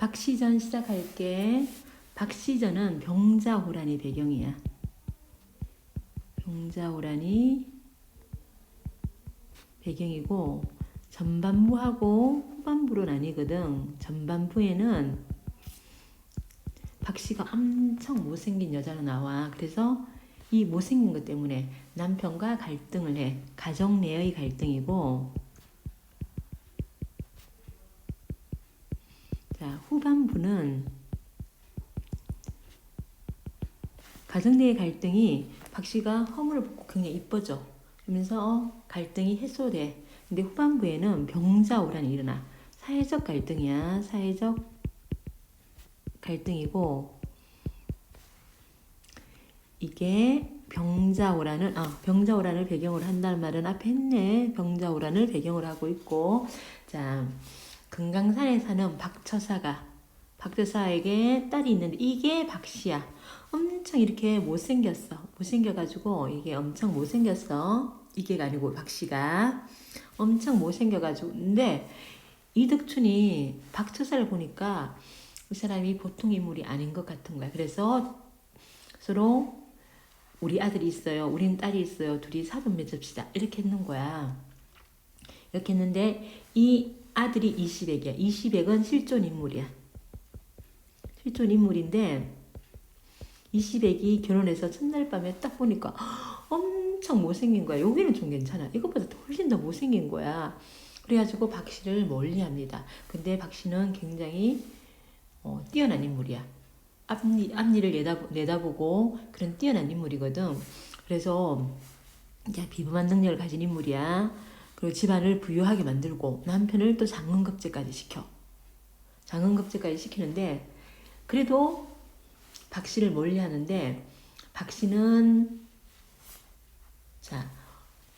박시전 시작할게. 박시전은 병자호란이 배경이야. 병자호란이 배경이고 전반부하고 후반부로 나뉘거든. 전반부에는 박씨가 엄청 못생긴 여자로 나와. 그래서 이 못생긴 것 때문에 남편과 갈등을 해. 가정 내의 갈등이고. 자, 후반부는 가정 내의 갈등이 박 씨가 허물을 벗고 굉장히 이뻐져. 그러면서 갈등이 해소돼. 근데 후반부에는 병자오란이 일어나. 사회적 갈등이야. 사회적 갈등이고 이게 병자오란을 아 병자오란을 배경으로 한다는 말은 앞에 했네. 병자오란을 배경으로 하고 있고 자 금강산에 사는 박처사가 박처사에게 딸이 있는데 이게 박씨야. 엄청 이렇게 못생겼어. 못생겨가지고 이게 엄청 못생겼어. 이게가 아니고 박씨가 엄청 못생겨가지고 근데 이득춘이 박처사를 보니까 이 사람이 보통 인물이 아닌 것 같은 거야. 그래서 서로 우리 아들이 있어요. 우린 딸이 있어요. 둘이 사돈 맺읍시다. 이렇게 했는 거야. 이렇게 했는데 이 아들이 이시백이야. 이시백은 실존 인물이야. 실존 인물인데 이시백이 결혼해서 첫날 밤에 딱 보니까 엄청 못생긴 거야. 여기는 좀 괜찮아. 이것보다 더 훨씬 더 못생긴 거야. 그래가지고 박 씨를 멀리 합니다. 근데 박 씨는 굉장히 어, 뛰어난 인물이야. 앞니, 앞니를 내다보, 내다보고 그런 뛰어난 인물이거든. 그래서 이제 비범한 능력을 가진 인물이야. 그리고 집안을 부유하게 만들고 남편을 또 장흥급제까지 시켜. 장흥급제까지 시키는데 그래도 박 씨를 멀리하는데 박 씨는 자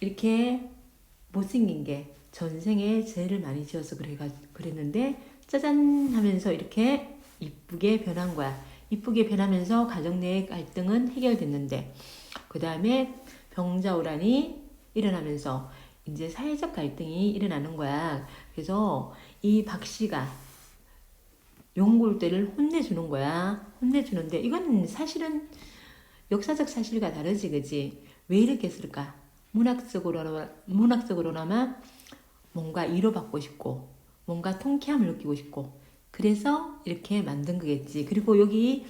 이렇게 못생긴 게 전생에 죄를 많이 지어서 그래가 그랬는데 짜잔 하면서 이렇게 이쁘게 변한 거야. 이쁘게 변하면서 가정 내의 갈등은 해결됐는데 그 다음에 병자오란이 일어나면서 이제 사회적 갈등이 일어나는 거야. 그래서 이 박 씨가 용골대를 혼내주는 거야. 혼내주는데 이건 사실은 역사적 사실과 다르지, 그지? 왜 이렇게 했을까? 문학적으로 문학적으로나마 뭔가 위로받고 싶고 뭔가 통쾌함을 느끼고 싶고 그래서 이렇게 만든 거겠지. 그리고 여기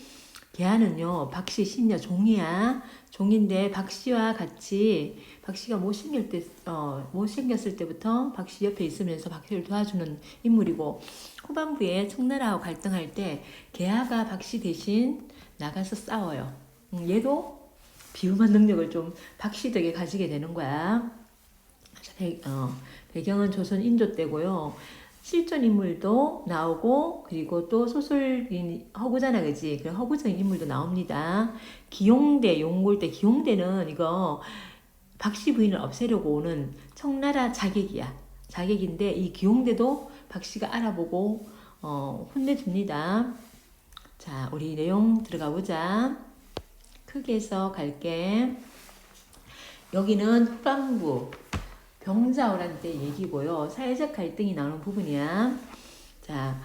개화는요 박씨 신녀 종이야. 종인데 박씨와 같이 박씨가 못생길 때, 어, 못생겼을 때부터 박씨 옆에 있으면서 박씨를 도와주는 인물이고 후반부에 청나라하고 갈등할 때 개화가 박씨 대신 나가서 싸워요. 음, 얘도 비움한 능력을 좀 박씨 덕에 가지게 되는 거야. 배, 어, 배경은 조선 인조 때고요. 실존 인물도 나오고 그리고 또 소설인 허구잖아 그지? 그 허구적인 인물도 나옵니다. 기용대 용골대. 기용대는 이거 박씨 부인을 없애려고 오는 청나라 자객이야. 자객인데 이 기용대도 박씨가 알아보고 어, 혼내줍니다. 자 우리 내용 들어가 보자. 크게 해서 갈게. 여기는 후반부 병자호란 때 얘기고요. 사회적 갈등이 나오는 부분이야. 자,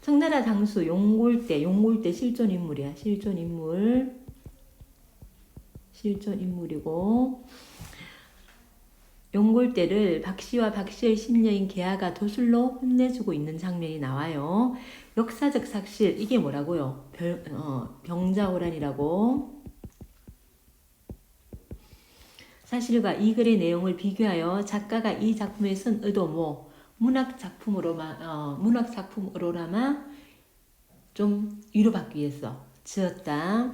청나라 당수 용골대, 용골대 실존 인물이야. 실존 인물. 실존 인물이고 용골대를 박씨와 박씨의 신녀인 개아가 도술로 혼내주고 있는 장면이 나와요. 역사적 사실 이게 뭐라고요? 별, 어, 병자호란이라고 사실과 이 글의 내용을 비교하여 작가가 이 작품에 쓴 의도 뭐 문학 작품으로만 어, 문학 작품으로나마 좀 위로받기 위해서 지었다.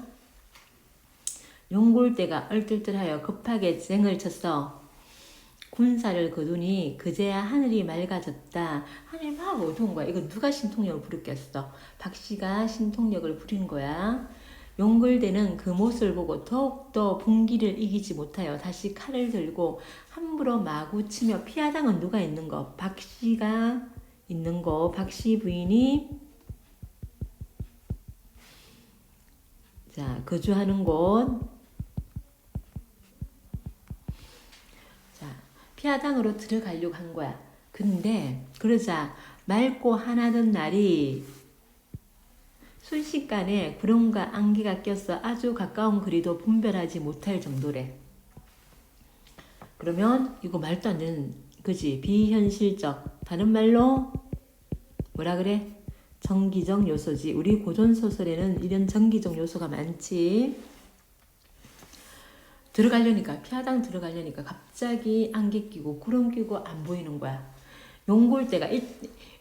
용골대가 얼떨떨하여 급하게 쟁을 쳤어. 군사를 거두니 그제야 하늘이 맑아졌다. 하늘이 막 어두운 거야. 이거 누가 신통력을 부르겠어? 박씨가 신통력을 부린 거야. 용글대는 그 모습을 보고 더욱더 분기를 이기지 못하여 다시 칼을 들고 함부로 마구 치며 피하장은 누가 있는 거? 박씨가 있는 거. 박씨 부인이 자 거주하는 곳. 자 피하장으로 들어가려고 한 거야. 근데 그러자 맑고 하나던 날이 순식간에 구름과 안개가 껴서 아주 가까운 거리도 분별하지 못할 정도래. 그러면 이거 말도 안 되는 그지? 비현실적. 다른 말로 뭐라 그래? 정기적 요소지. 우리 고전 소설에는 이런 정기적 요소가 많지. 들어가려니까 피하당 들어가려니까 갑자기 안개 끼고 구름 끼고 안 보이는 거야. 용골대가 일-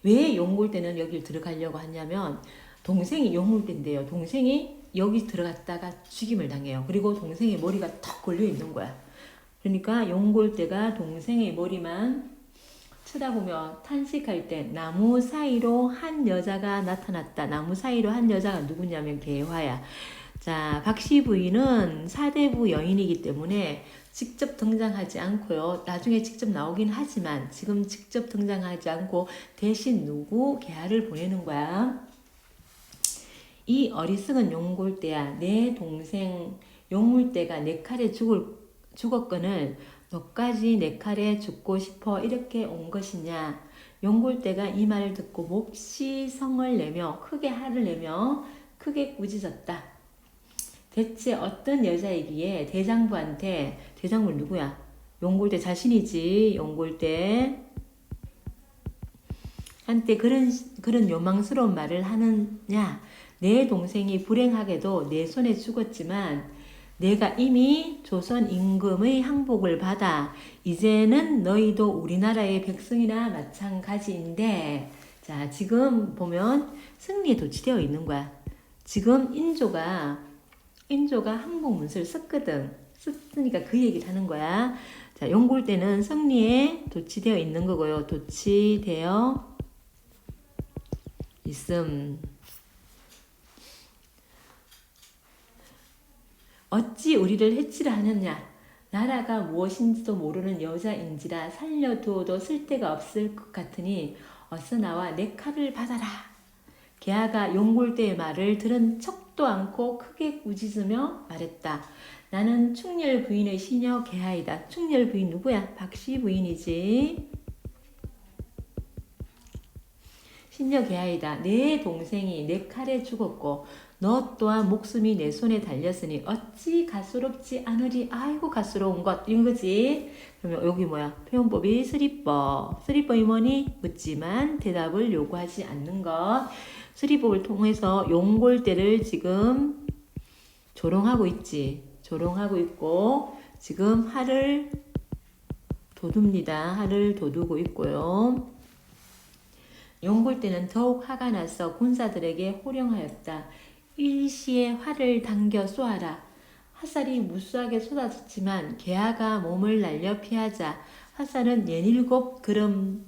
왜 용골대는 여길 들어가려고 하냐면 동생이 용골대인데요 동생이 여기 들어갔다가 죽임을 당해요 그리고 동생의 머리가 턱 걸려 있는 거야 그러니까 용골대가 동생의 머리만 쳐다보며 탄식할 때 나무 사이로 한 여자가 나타났다. 나무 사이로 한 여자가 누구냐면 개화야. 자, 박씨 부인은 사대부 여인이기 때문에 직접 등장하지 않고요. 나중에 직접 나오긴 하지만 지금 직접 등장하지 않고 대신 누구 개화를 보내는 거야. 이 어리석은 용골대야. 내 동생 용물대가 내 칼에 죽을 죽었거늘 너까지 내 칼에 죽고 싶어 이렇게 온 것이냐? 용골대가 이 말을 듣고 몹시 성을 내며 크게 화를 내며 크게 꾸짖었다. 대체 어떤 여자이기에 대장부한테 대장부 누구야? 용골대 자신이지 용골대 한때 그런 그런 요망스러운 말을 하느냐 내 동생이 불행하게도 내 손에 죽었지만 내가 이미 조선 임금의 항복을 받아 이제는 너희도 우리나라의 백성이나 마찬가지인데 자 지금 보면 승리에 도취되어 있는 거야. 지금 인조가 인조가 항복 문서를 썼거든. 썼으니까 그 얘기를 하는 거야. 자 용골 때는 승리에 도취되어 있는 거고요. 도취되어 있음. 어찌 우리를 해치려 하느냐? 나라가 무엇인지도 모르는 여자인지라 살려두어도 쓸데가 없을 것 같으니 어서 나와 내 칼을 받아라. 개아가 용골대의 말을 들은 척도 않고 크게 꾸짖으며 말했다. 나는 충렬 부인의 시녀 개하이다. 충렬 부인 누구야? 박씨 부인이지. 신녀 개하이다. 내 동생이 내 칼에 죽었고 너 또한 목숨이 내 손에 달렸으니 어찌 가소롭지 않으리? 아이고 가소로운 것. 이런 거지. 그러면 여기 뭐야? 표현법이 쓰리법. 쓰리법이 뭐니 묻지만 대답을 요구하지 않는 것. 쓰리법을 통해서 용골대를 지금 조롱하고 있지. 조롱하고 있고 지금 하를 도둡니다. 하를 도두고 있고요 용골대는 더욱 화가 나서 군사들에게 호령하였다. 일시에 활을 당겨 쏘아라. 화살이 무수하게 쏟아졌지만 개아가 몸을 날려 피하자 화살은 예닐곱 걸음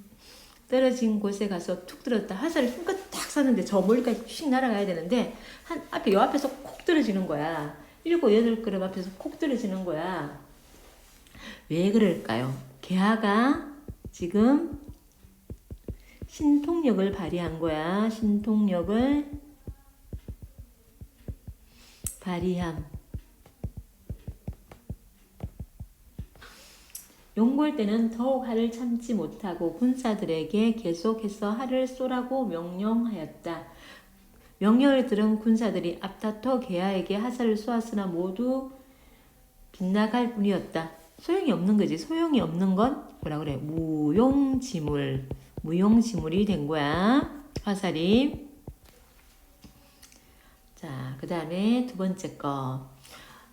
떨어진 곳에 가서 툭 들었다. 화살을 손끝 딱 쐈는데 저 멀리까지 휙 날아가야 되는데 한 앞에 요 앞에서 콕 떨어지는 거야. 일곱 여덟 걸음 앞에서 콕 떨어지는 거야. 왜 그럴까요? 개아가 지금 신통력을 발휘한 거야. 신통력을 발휘함. 용골 때는 더욱 화를 참지 못하고 군사들에게 계속해서 화를 쏘라고 명령하였다. 명령을 들은 군사들이 앞다퉈 개하에게 화살을 쏘았으나 모두 빗나갈 뿐이었다. 소용이 없는 거지. 소용이 없는 건 뭐라 그래? 무용지물. 무용지물이 된 거야. 화살이. 자, 그 다음에 두 번째 거.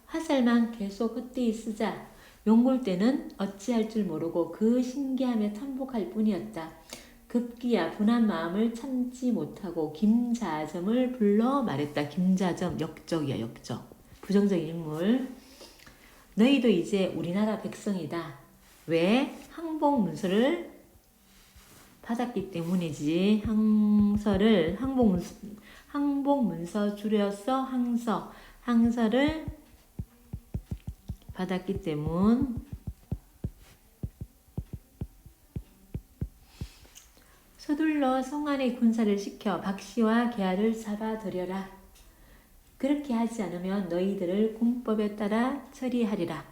화살만 계속 헛되이 쓰자. 용골 때는 어찌할 줄 모르고 그 신기함에 탐복할 뿐이었다. 급기야 분한 마음을 참지 못하고 김자점을 불러 말했다. 김자점 역적이야 역적. 부정적인 인물. 너희도 이제 우리나라 백성이다. 왜? 항복 문서를 받았기 때문이지. 항서를 항복 문서 항복 문서 줄여서 항서 항서를 받았기 때문. 서둘러 성안의 군사를 시켜 박씨와 개아를 잡아들여라. 그렇게 하지 않으면 너희들을 군법에 따라 처리하리라.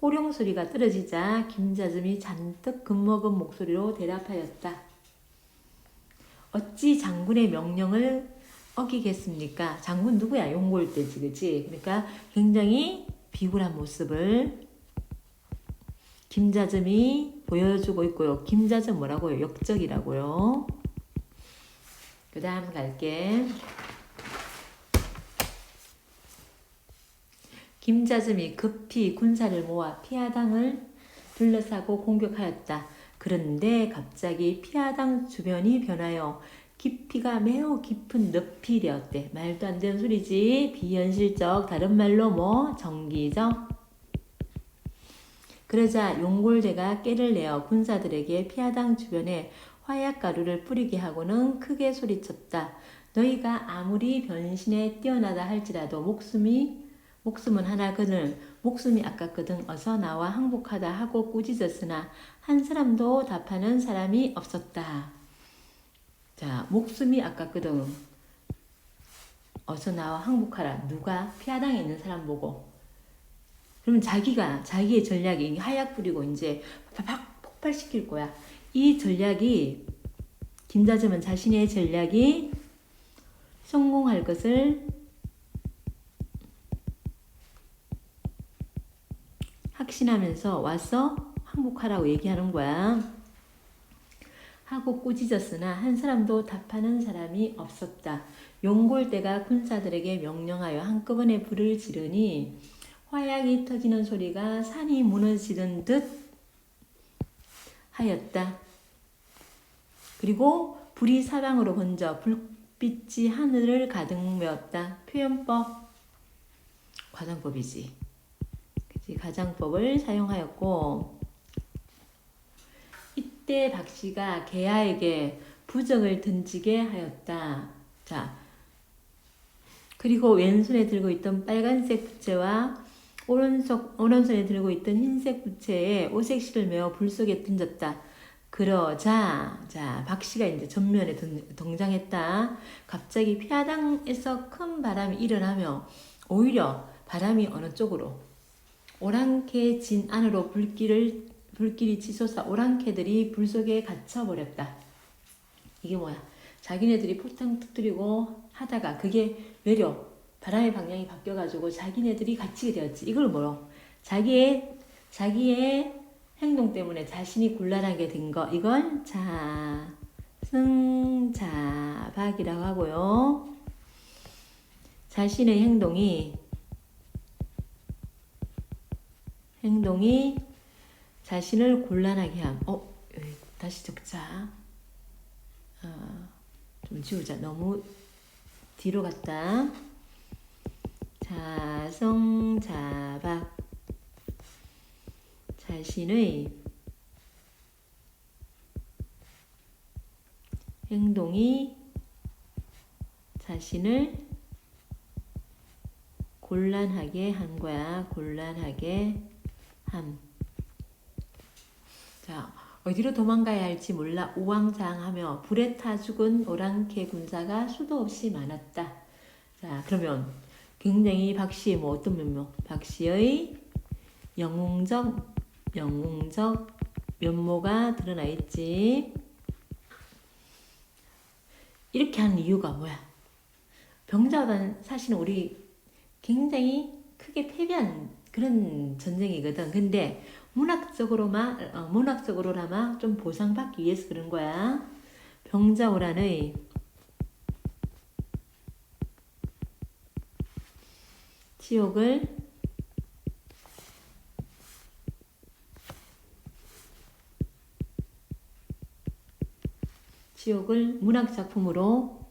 호령 소리가 떨어지자 김자점이 잔뜩 겁먹은 목소리로 대답하였다. 어찌 장군의 명령을 어기겠습니까? 장군 누구야? 용골 때지, 그치? 그러니까 굉장히 비굴한 모습을 김자점이 보여주고 있고요. 김자점 뭐라고요? 역적이라고요. 그 다음 갈게. 김자점이 급히 군사를 모아 피하당을 둘러싸고 공격하였다. 그런데 갑자기 피하당 주변이 변하여 깊이가 매우 깊은 늪이 되었대. 말도 안 되는 소리지. 비현실적, 다른 말로 뭐 정기적. 그러자 용골대가 깨를 내어 군사들에게 피하당 주변에 화약가루를 뿌리게 하고는 크게 소리쳤다. 너희가 아무리 변신에 뛰어나다 할지라도 목숨이 목숨은 하나거늘 목숨이 아깝거든 어서 나와 항복하다 하고 꾸짖었으나 한 사람도 답하는 사람이 없었다. 자, 목숨이 아깝거든. 어서 나와 항복하라. 누가 피하당에 있는 사람 보고. 그러면 자기가 자기의 전략이 하약 뿌리고 이제 팍 폭발시킬 거야. 이 전략이 김다점은 자신의 전략이 성공할 것을 확신하면서 와서 항복하라고 얘기하는 거야. 하고 꾸짖었으나 한 사람도 답하는 사람이 없었다. 용골대가 군사들에게 명령하여 한꺼번에 불을 지르니 화약이 터지는 소리가 산이 무너지는 듯 하였다. 그리고 불이 사방으로 번져 불빛이 하늘을 가득 메웠다. 표현법, 과장법이지. 가장법을 사용하였고 이때 박 씨가 개야에게 부적을 던지게 하였다. 자, 그리고 왼손에 들고 있던 빨간색 부채와 오른손, 오른손에 들고 있던 흰색 부채에 오색실을 메어 불 속에 던졌다. 그러자, 자, 박 씨가 이제 전면에 등, 등장했다. 갑자기 피하당에서 큰 바람이 일어나며 오히려 바람이 어느 쪽으로 오랑캐 진 안으로 불길을 불길이 치솟아 오랑캐들이 불 속에 갇혀 버렸다. 이게 뭐야? 자기네들이 포탄 터뜨리고 하다가 그게 외려 바람의 방향이 바뀌어 가지고 자기네들이 갇히게 되었지. 이걸 뭐요? 자기의 자기의 행동 때문에 자신이 곤란하게 된 거. 이건 자 승자박이라고 하고요. 자신의 행동이 행동이 자신을 곤란하게 함. 어, 다시 적자. 어, 좀 지우자. 너무 뒤로 갔다. 자성자박. 자신의 행동이 자신을 곤란하게 한 거야. 곤란하게 함. 자, 어디로 도망가야 할지 몰라 우왕좌왕하며 불에 타 죽은 오랑캐 군사가 수도 없이 많았다. 자, 그러면 굉장히 박씨의 뭐 어떤 면모? 박씨의 영웅적 영웅적 면모가 드러나 있지. 이렇게 하는 이유가 뭐야? 병자호단 사실은 우리 굉장히 크게 패배한 그런 전쟁이거든. 근데 문학적으로만 어, 문학적으로나마 좀 보상받기 위해서 그런 거야. 병자호란의 치욕을 치욕을 문학 작품으로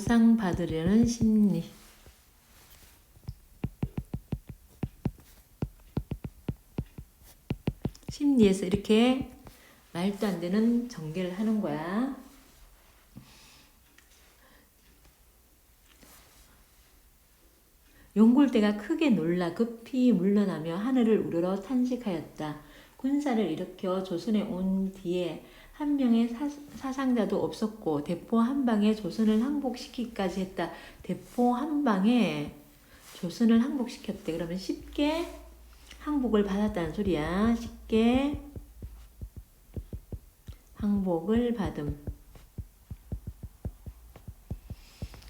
보상받으려는 심리. 심리에서 이렇게 말도 안 되는 전개를 하는 거야. 용골대가 크게 놀라 급히 물러나며 하늘을 우러러 탄식하였다. 군사를 일으켜 조선에 온 뒤에 한 명의 사, 상자도 없었고 대포 한 방에 조선을 항복시키기까지 했다. 대포 한 방에 조선을 항복시켰대. 그러면 쉽게 항복을 받았다는 소리야. 쉽게 항복을 받음.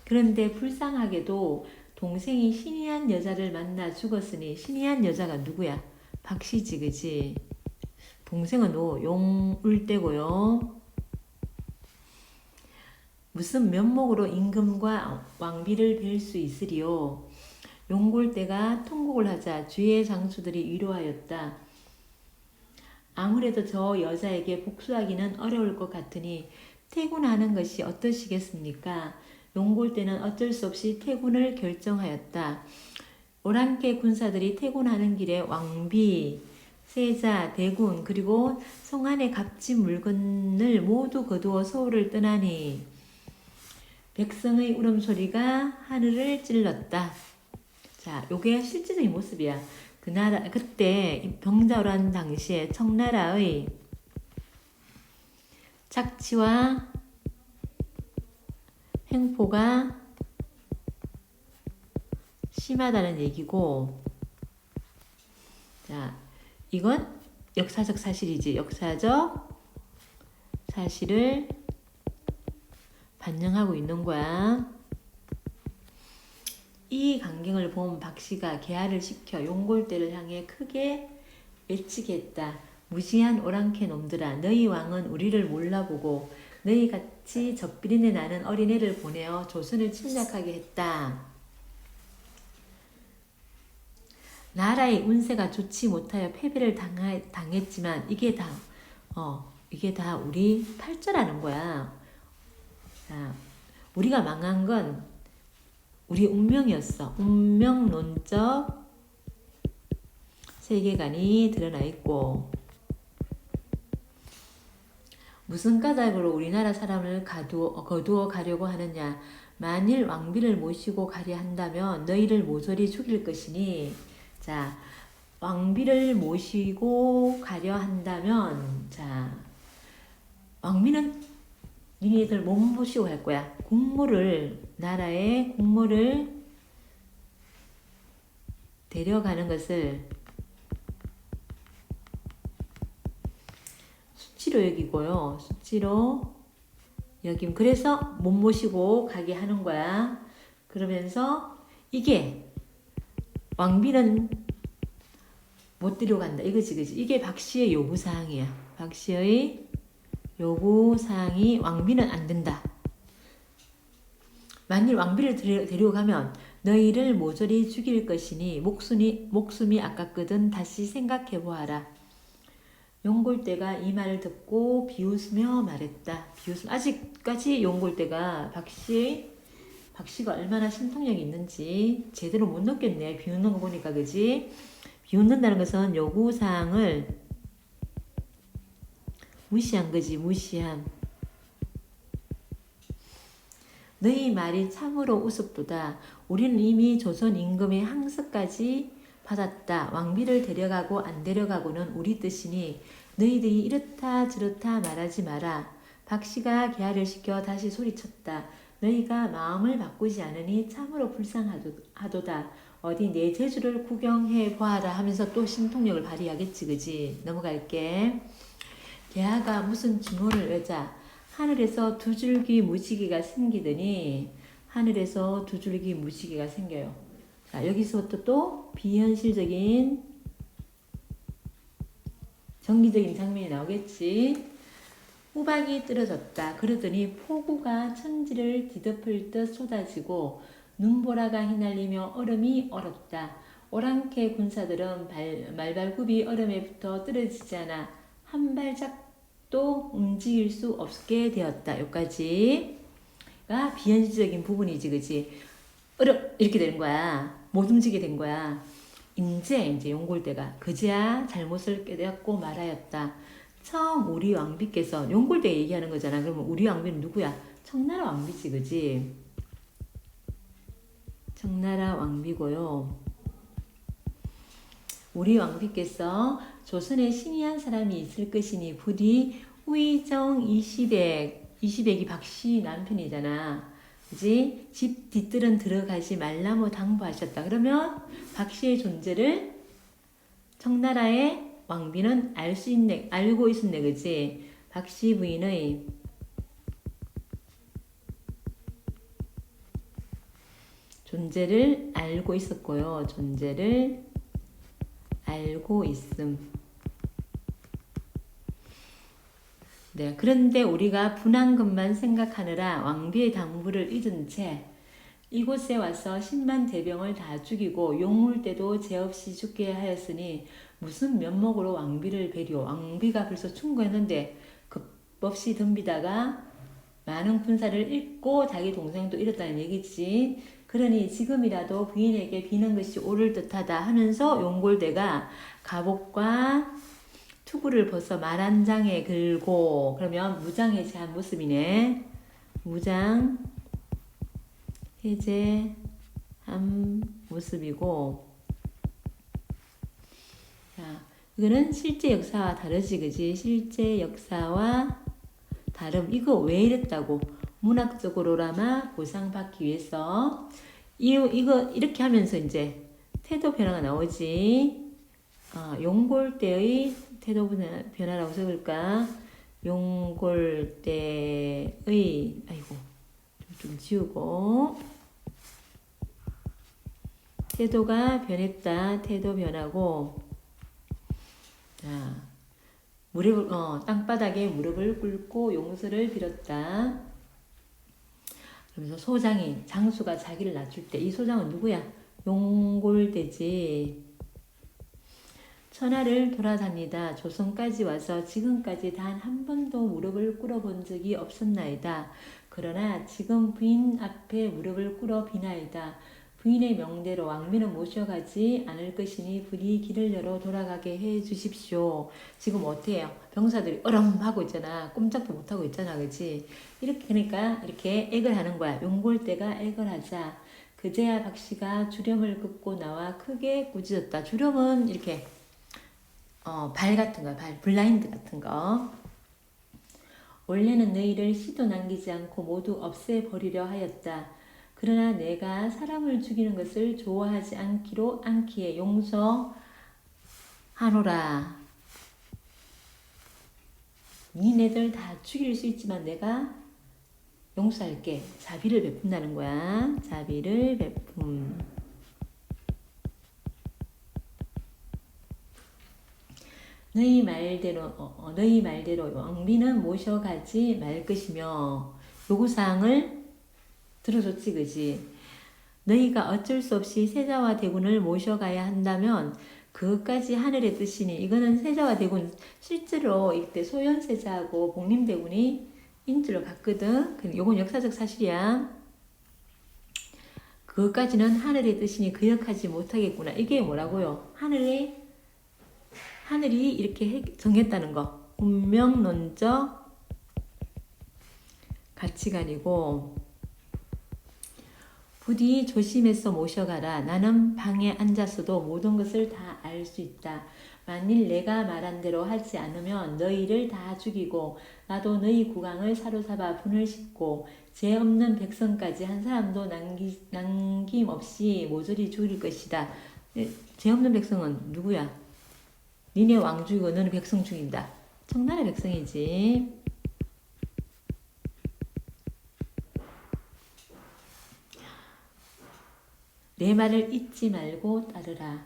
그런데 불쌍하게도 동생이 신이 한 여자를 만나 죽었으니 신이 한 여자가 누구야? 박씨지 그지? 동생은 뭐 용울대고요. 무슨 면목으로 임금과 왕비를 뵐수 있으리요? 용골대가 통곡을 하자 주위의 장수들이 위로하였다. 아무래도 저 여자에게 복수하기는 어려울 것 같으니 퇴군하는 것이 어떠시겠습니까? 용골대는 어쩔 수 없이 퇴군을 결정하였다. 오랑캐 군사들이 퇴군하는 길에 왕비, 세자, 대군, 그리고 성안의 값진 물건을 모두 거두어 서울을 떠나니 백성의 울음소리가 하늘을 찔렀다. 자, 요게 실제적인 모습이야. 그 나라, 그때 병자호란 당시에 청나라의 착취와 횡포가 심하다는 얘기고, 자, 이건 역사적 사실이지. 역사적 사실을 반영하고 있는 거야. 이 광경을 본 박씨가 개화를 시켜 용골대를 향해 크게 외치게 했다. 무시한 오랑캐 놈들아, 너희 왕은 우리를 몰라보고 너희 같이 적비린내 나는 어린애를 보내어 조선을 침략하게 했다. 나라의 운세가 좋지 못하여 패배를 당하, 당했지만 이게 다, 어, 이게 다 우리 팔자라는 거야. 자, 우리가 망한 건 우리 운명이었어. 운명론적 세계관이 드러나 있고, 무슨 까닭으로 우리나라 사람을 가두어, 거두어 가려고 하느냐. 만일 왕비를 모시고 가려 한다면 너희를 모조리 죽일 것이니, 자, 왕비를 모시고 가려 한다면, 자, 왕비는 니네들 못 모시고 갈 거야. 국물을, 나라의 국물을 데려가는 것을 수치로 여기고요. 수치로 여김. 그래서 못 모시고 가게 하는 거야. 그러면서 이게 왕비는 못 데려간다. 이거지, 그지? 이게 박씨의 요구사항이야. 박씨의 요구사항이 왕비는 안 된다. 만일 왕비를 데려가면 너희를 모조리 죽일 것이니 목숨이, 목숨이 아깝거든 다시 생각해 보아라. 용골대가 이 말을 듣고 비웃으며 말했다. 비웃음 아직까지 용골대가 박씨 박씨가 얼마나 신통력이 있는지 제대로 못 느꼈네. 비웃는 거 보니까 그지? 비웃는다는 것은 요구 사항을 무시한 거지 무시함. 너희 말이 참으로 우습도다. 우리는 이미 조선 임금의 항석까지 받았다. 왕비를 데려가고 안 데려가고는 우리 뜻이니 너희들이 이렇다 저렇다 말하지 마라. 박씨가 개화를 시켜 다시 소리쳤다. 너희가 마음을 바꾸지 않으니 참으로 불쌍하도다. 어디 내 제주를 구경해 보아라 하면서 또 신통력을 발휘하겠지 그지? 넘어갈게. 개화가 무슨 증오를 외자 하늘에서 두 줄기 무지개가 생기더니 하늘에서 두 줄기 무지개가 생겨요. 자 여기서부터 또 비현실적인 정기적인 장면이 나오겠지 호박이 떨어졌다. 그러더니 폭우가 천지를 뒤덮을 듯 쏟아지고 눈보라가 휘날리며 얼음이 얼었다. 오랑캐 군사들은 발, 말발굽이 얼음에 붙어 떨어지지 않아 한 발짝도 움직일 수 없게 되었다. 여기까지가 비현실적인 부분이지, 그지? 얼음 이렇게 되는 거야. 못 움직이게 된 거야. 인제 이제 용골대가 그제야 잘못을 깨닫고 말하였다. 처음 우리 왕비께서 용골대 얘기하는 거잖아. 그러면 우리 왕비는 누구야? 청나라 왕비지, 그지? 청나라 왕비고요. 우리 왕비께서 조선에 신이 한 사람이 있을 것이니 부디 후이정 이시백, 이시백이 박씨 남편이잖아. 그지? 집 뒤뜰은 들어가지 말라고 당부하셨다. 그러면 박씨의 존재를 청나라의 왕비는 알 수 있네, 알고 있었네, 그지? 박씨 부인의 존재를 알고 있었고요. 존재를 알고 있음. 네, 그런데 우리가 분한 것만 생각하느라 왕비의 당부를 잊은 채 이곳에 와서 10만 대병을 다 죽이고 용울 때도 죄 없이 죽게 하였으니 무슨 면목으로 왕비를 배려 왕비가 벌써 충고했는데 급없이 덤비다가 많은 군사를 잃고 자기 동생도 잃었다는 얘기지. 그러니 지금이라도 부인에게 비는 것이 옳을 듯하다 하면서 용골대가 갑옷과 투구를 벗어 말한 장에 걸고 그러면 무장 해제한 모습이네. 무장 해제한 모습이고 자, 이거는 실제 역사와 다르지 그지? 실제 역사와 다름. 이거 왜 이랬다고? 문학적으로라마 보상받기 위해서. 이, 이거 이렇게 하면서 이제 태도 변화가 나오지. 아, 용골 때의 태도 변화- 변화라고 적을까? 용골 때의 아이고 좀 지우고. 태도가 변했다. 태도 변하고 자 무릎을 어, 땅바닥에 무릎을 꿇고 용서를 빌었다. 그러면서 소장이 장수가 자기를 낮출 때 이 소장은 누구야? 용골대지. 천하를 돌아다니다 조선까지 와서 지금까지 단 한 번도 무릎을 꿇어본 적이 없었나이다. 그러나 지금 부인 앞에 무릎을 꿇어 비나이다. 부인의 명대로 왕비는 모셔가지 않을 것이니 부디 길을 열어 돌아가게 해 주십시오. 지금 어때요? 병사들이 어럼하고 있잖아. 꼼짝도 못하고 있잖아. 그치? 이렇게, 그러니까 이렇게 액을 하는 거야. 용골대가 액을 하자. 그제야 박씨가 주렴을 긋고 나와 크게 꾸짖었다. 주렴은 이렇게, 어, 발 같은 거, 발, 블라인드 같은 거. 원래는 너희를 씨도 남기지 않고 모두 없애버리려 하였다. 그러나 내가 사람을 죽이는 것을 좋아하지 않기로 않기에 용서하노라. 니네들 다 죽일 수 있지만 내가 용서할게. 자비를 베푼다는 거야. 자비를 베품. 너희 말대로 어, 어, 너희 말대로 왕비는 모셔가지 말 것이며 요구사항을 들어줬지 그지? 너희가 어쩔 수 없이 세자와 대군을 모셔가야 한다면 그것까지 하늘의 뜻이니 이거는 세자와 대군 실제로 이때 소현세자하고 복림대군이 인주를 갔거든. 그 요건 역사적 사실이야. 그것까지는 하늘의 뜻이니 기억하지 못하겠구나. 이게 뭐라고요? 하늘의 하늘이 이렇게 해- 정했다는 거. 운명론적 가치관이고 부디 조심해서 모셔가라. 나는 방에 앉았어도 모든 것을 다 알 수 있다. 만일 내가 말한 대로 하지 않으면 너희를 다 죽이고 나도 너희 국왕을 사로잡아 분을 싣고 죄 없는 백성까지 한 사람도 남기, 남김없이 모조리 죽일 것이다. 에, 죄 없는 백성은 누구야? 니네 왕 죽이고 너는 백성 죽인다. 청나라 백성이지. 내 말을 잊지 말고 따르라.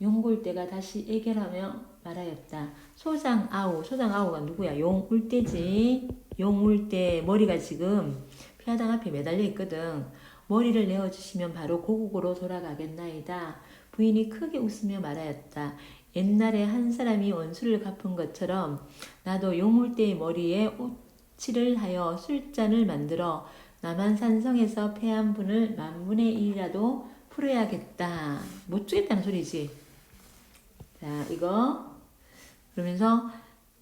용골대가 다시 애결하며 말하였다. 소장 아우, 소장 아우가 누구야? 용울대지. 용울대 머리가 지금 피하당 앞에 매달려 있거든. 머리를 내어주시면 바로 고국으로 돌아가겠나이다. 부인이 크게 웃으며 말하였다. 옛날에 한 사람이 원수를 갚은 것처럼 나도 용울대의 머리에 우치를 하여 술잔을 만들어 남한산성에서 패한 분을 만분의 일이라도 풀어야겠다. 못 주겠다는 소리지. 자, 이거. 그러면서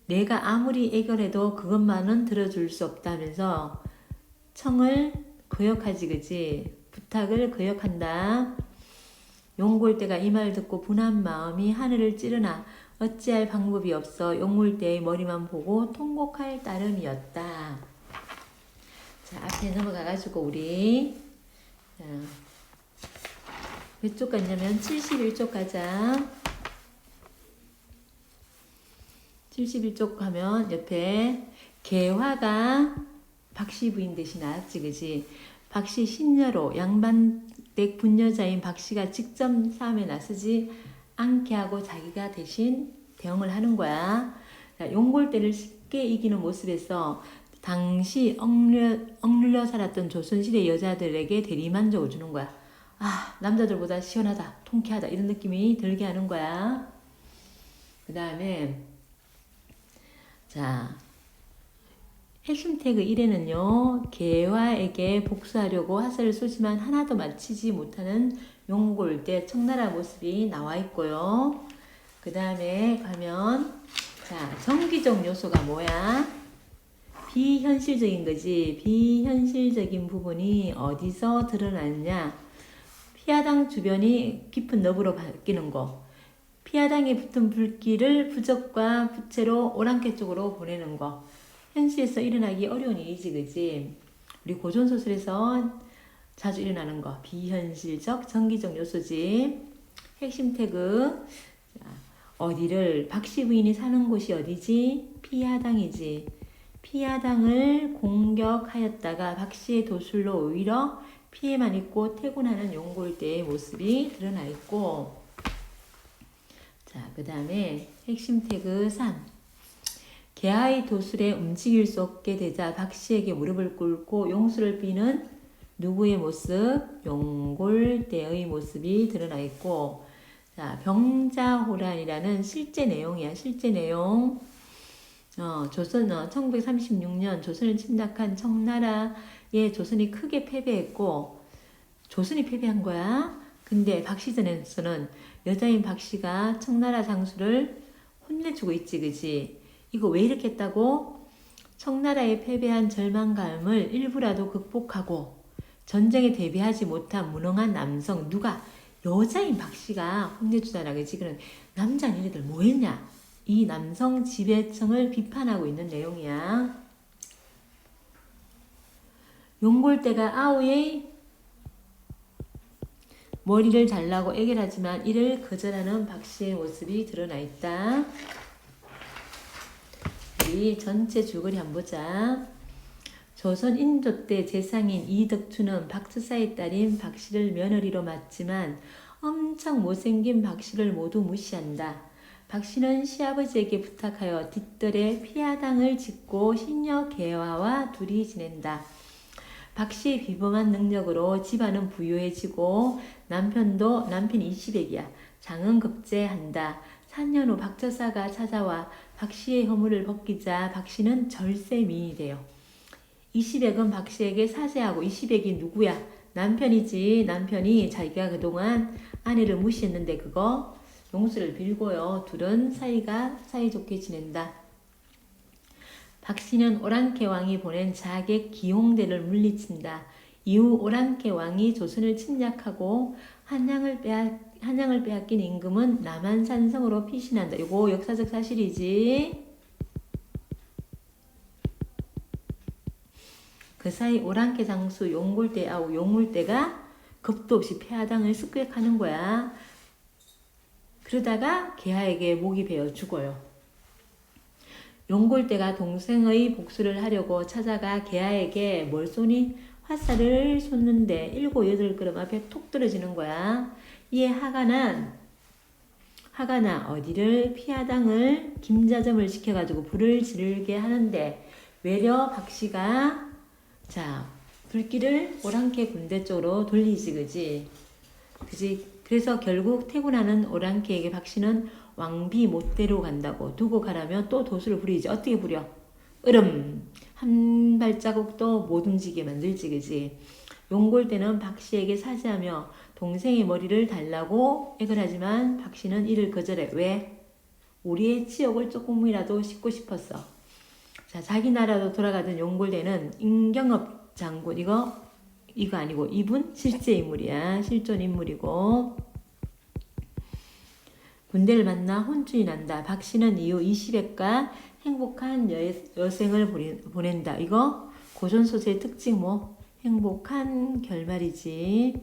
내가 아무리 애결해도 그것만은 들어줄 수 없다면서 청을 거역하지, 그지? 부탁을 거역한다. 용골대가 이 말 듣고 분한 마음이 하늘을 찌르나 어찌할 방법이 없어 용골대의 머리만 보고 통곡할 따름이었다. 자, 앞에 넘어가가지고 우리 자, 몇 쪽 갔냐면 71쪽 가자. 71쪽 가면 옆에 개화가 박씨 부인 대신 나왔지 그지 박씨 신녀로 양반댁 분여자인 박씨가 직접 싸움에 나서지 않게 하고 자기가 대신 대응을 하는 거야. 자, 용골대를 쉽게 이기는 모습에서 당시 억눌려, 억눌려 살았던 조선시대 여자들에게 대리만족을 주는 거야 아 남자들보다 시원하다 통쾌하다 이런 느낌이 들게 하는 거야 그 다음에 자 핵심 태그 1에는요, 개화에게 복수하려고 화살을 쏘지만 하나도 맞히지 못하는 용골대 청나라 모습이 나와 있고요. 그 다음에 가면, 자, 정기적 요소가 뭐야? 비현실적인 거지. 비현실적인 부분이 어디서 드러났냐? 피하당 주변이 깊은 너브로 바뀌는 거. 피하당에 붙은 불길을 부적과 부채로 오랑캐 쪽으로 보내는 거. 현실에서 일어나기 어려운 일이지, 그지? 우리 고전 소설에서 자주 일어나는 거 비현실적, 정기적 요소지. 핵심 태그 자, 어디를 박씨 부인이 사는 곳이 어디지? 피하당이지. 피하당을 공격하였다가 박씨의 도술로 오히려 피해만 입고 퇴군하는 용골대의 모습이 드러나 있고 자, 그 다음에 핵심 태그 3. 개하의 도술에 움직일 수 없게 되자 박씨에게 무릎을 꿇고 용수를 비는 누구의 모습? 용골대의 모습이 드러나 있고 자, 병자호란이라는 실제 내용이야. 실제 내용. 어, 조선, 어, 1936년 조선을 침략한 청나라 에 조선이 크게 패배했고, 조선이 패배한 거야. 근데 박씨전에서는 여자인 박씨가 청나라 장수를 혼내주고 있지, 그지? 이거 왜 이렇게 했다고? 청나라에 패배한 절망감을 일부라도 극복하고 전쟁에 대비하지 못한 무능한 남성 누가 여자인 박씨가 혼내주잖아 그지 그럼 남자 니네들 뭐했냐 이 남성 지배층을 비판하고 있는 내용이야 용골대가 아우의 머리를 잘라고 애결하지만 이를 거절하는 박씨의 모습이 드러나 있다. 우리 전체 줄거리 한번 보자. 조선 인조 때 재상인 이덕춘은 박수사의 딸인 박씨를 며느리로 맞지만 엄청 못생긴 박씨를 모두 무시한다. 박씨는 시아버지에게 부탁하여 뒷뜰에 피아당을 짓고 신녀 개화와 둘이 지낸다. 박씨의 비범한 능력으로 집안은 부유해지고 남편도 남편 20액이야. 장은 급제한다. 3년 후 박저사가 찾아와 박씨의 허물을 벗기자 박씨는 절세미인이 돼요. 20액은 박씨에게 사죄하고 20액이 누구야? 남편이지. 남편이 자기가 그동안 아내를 무시했는데 그거 용서를 빌고요. 둘은 사이가 사이좋게 지낸다. 박씨는 오랑캐 왕이 보낸 자객 기홍대를 물리친다. 이후 오랑캐 왕이 조선을 침략하고 한양을 빼앗, 한양을 빼앗긴 임금은 남한산성으로 피신한다. 이거 역사적 사실이지. 그 사이 오랑캐 장수 용골대하고 용물대가 겁도 없이 폐하당을 습격하는 거야. 그러다가 개하에게 목이 베어 죽어요. 용골대가 동생의 복수를 하려고 찾아가 개하에게 뭘 쏘니 화살을 쏟는데 일곱 여덟 그릇 앞에 톡 떨어지는 거야. 이에 하가는 하가나 어디를 피하당을 김자점을 시켜가지고 불을 지르게 하는데 외려 박씨가 자 불길을 오랑캐 군대 쪽으로 돌리지 그지 그지 그래서 결국 퇴군하는 오랑캐에게 박씨는 왕비 못대로 간다고 두고 가라며 또 도수를 부리지. 어떻게 부려? 으름. 한 발자국도 못 움직이게 만들지 그지? 용골대는 박씨에게 사죄하며 동생의 머리를 달라고 애걸하지만 박씨는 이를 거절해. 왜? 우리의 치욕을 조금이라도 씻고 싶었어. 자 자기 나라로 돌아가던 용골대는 임경업 장군. 이거 이거 아니고 이분 실제 인물이야. 실존 인물이고 군대를 만나 혼쭐이 난다. 박 씨는 이후 20회과 행복한 여, 여생을 보낸다. 이거 고전 소설의 특징 뭐 행복한 결말이지.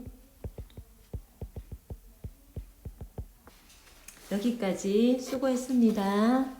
여기까지 수고했습니다.